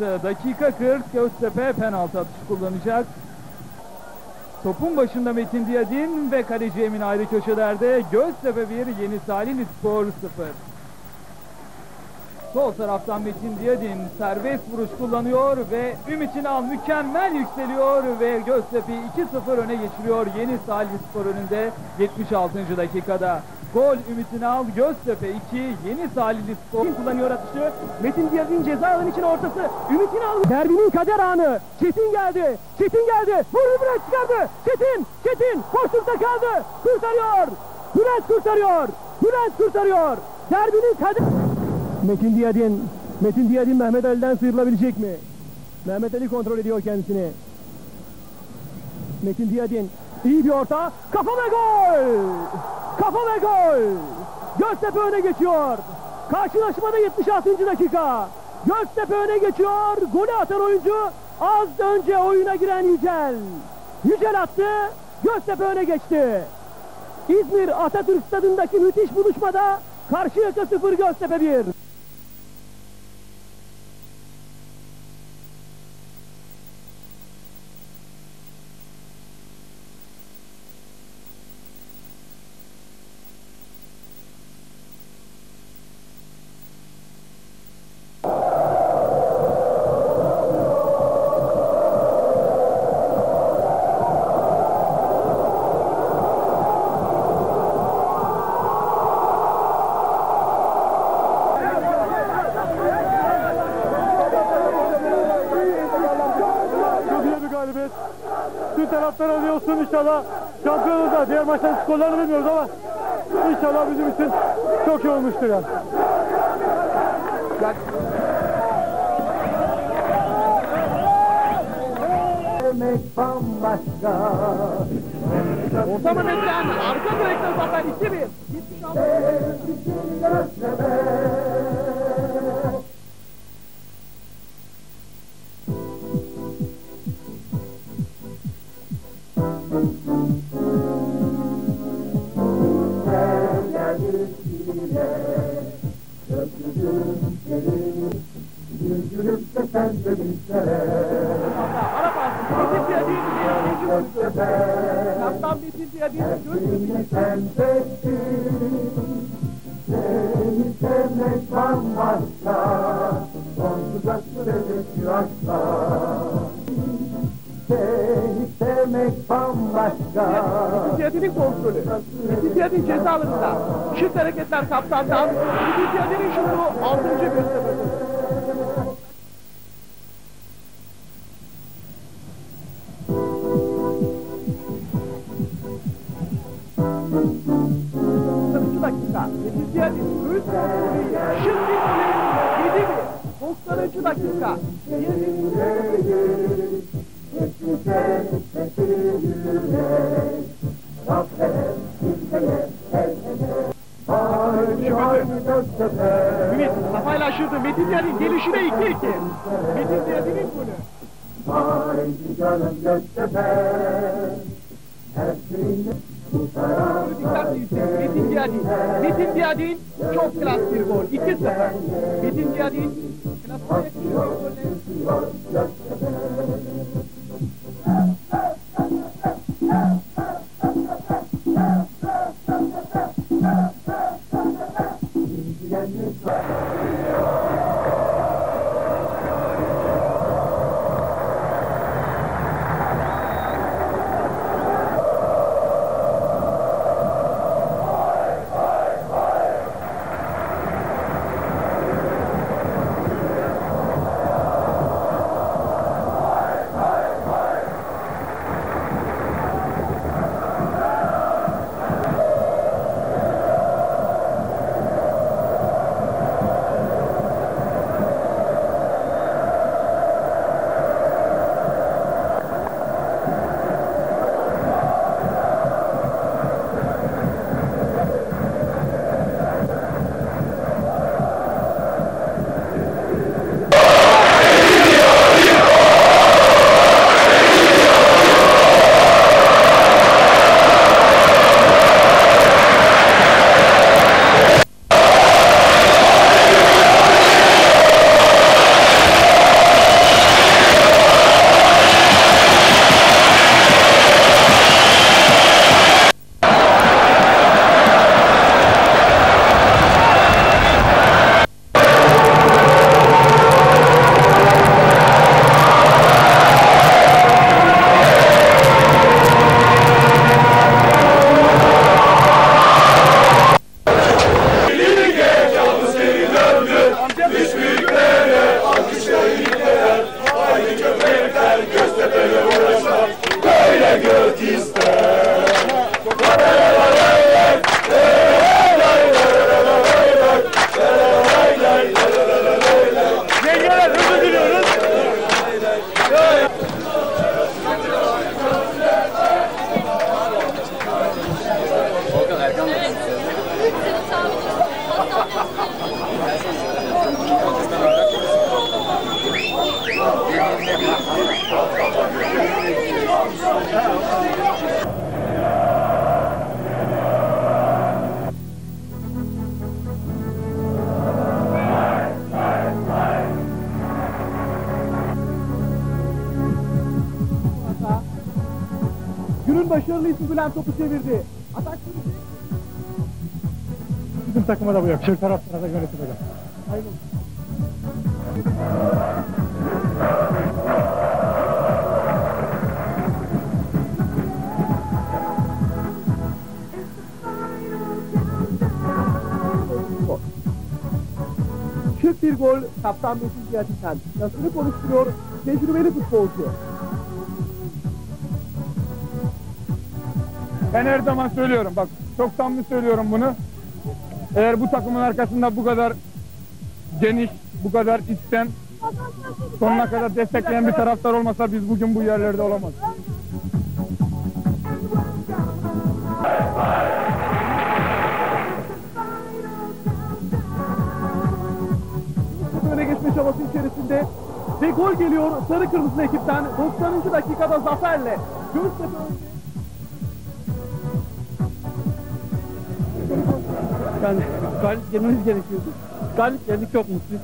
Dakika 40 Göztepe penaltı atışı kullanacak. Topun başında Metin Diyadin ve kaleci Emin ayrı köşelerde. Göztepe 1, Yeni Salihli Spor 0. Sol taraftan Metin Diyadin serbest vuruş kullanıyor ve Ümit İnal mükemmel yükseliyor ve Göztepe'yi 2-0 öne geçiriyor Yeni Salihli Spor önünde 76. dakikada. Gol Ümit İnal, Göztepe 2, Yeni Salihli Spor kullanıyor atışı. Metin Diyaz'ın ceza alanı için ortası. Ümit İnal. Derbinin kader anı. Çetin geldi. Çetin geldi. Vurdu Bülent çıkardı. Çetin. Çetin. Boşlukta kaldı. Kurtarıyor. Bülent kurtarıyor. Bülent kurtarıyor. Derbinin kader... Metin Diyadin. Metin Diyadin Mehmet Ali'den sıyrılabilecek mi? Mehmet Ali kontrol ediyor kendisini. Metin Diyadin. iyi bir orta. Kafa ve gol. Kafa ve gol. Göztepe öne geçiyor. Karşılaşmada 76. dakika. Göztepe öne geçiyor. Golü atan oyuncu az önce oyuna giren Yücel. Yücel attı. Göztepe öne geçti. İzmir Atatürk Stadındaki müthiş buluşmada Karşıyaka 0 Göztepe 1. maçların skorlarını bilmiyoruz ama inşallah bizim için çok iyi olmuştur yani. Ben... Bambaşka. Orta mı beklendi? Arka direkte zaten 2-1. 76. gülü sen seçtin Seni sevmekten başka Sonsuza sürecek bir aşkla Seni sevmek bambaşka Fizyatinin kontrolü, fizyatin cezalarında. Şık hareketler kaptandan. Fizyatinin şutu 6. bir sıfır. 2 dakika 7. Ali şimdi bile 7 mi? 90. dakika 7. Ümit kafayla aşırdı. Metin Yer'in gelişine 2-2. Metin Yer'in golü. Haydi canım Göztepe. Her şeyin... Dikkat yüksek. Metin Diyadin. Metin Diyadin çok klas bir gol. 2-0. Metin Diyadin yakışıyor bir golle. Günün başarılı ismi Bülent topu çevirdi. Atak Bizim takıma da bu yakışır. Taraftara da yönetime de. Aynen. Şık bir gol kaptan Metin Cihat'tan. Nasıl konuşturuyor tecrübeli futbolcu. Ben her zaman söylüyorum bak çok samimi söylüyorum bunu. Eğer bu takımın arkasında bu kadar geniş, bu kadar içten sonuna kadar destekleyen bir taraftar olmasa biz bugün bu yerlerde olamaz. öne geçme çabası içerisinde ve gol geliyor sarı kırmızı ekipten 90. dakikada zaferle Göztepe önde. Yani galip gelmemiz gerekiyordu. Galip geldik çok mutluyuz.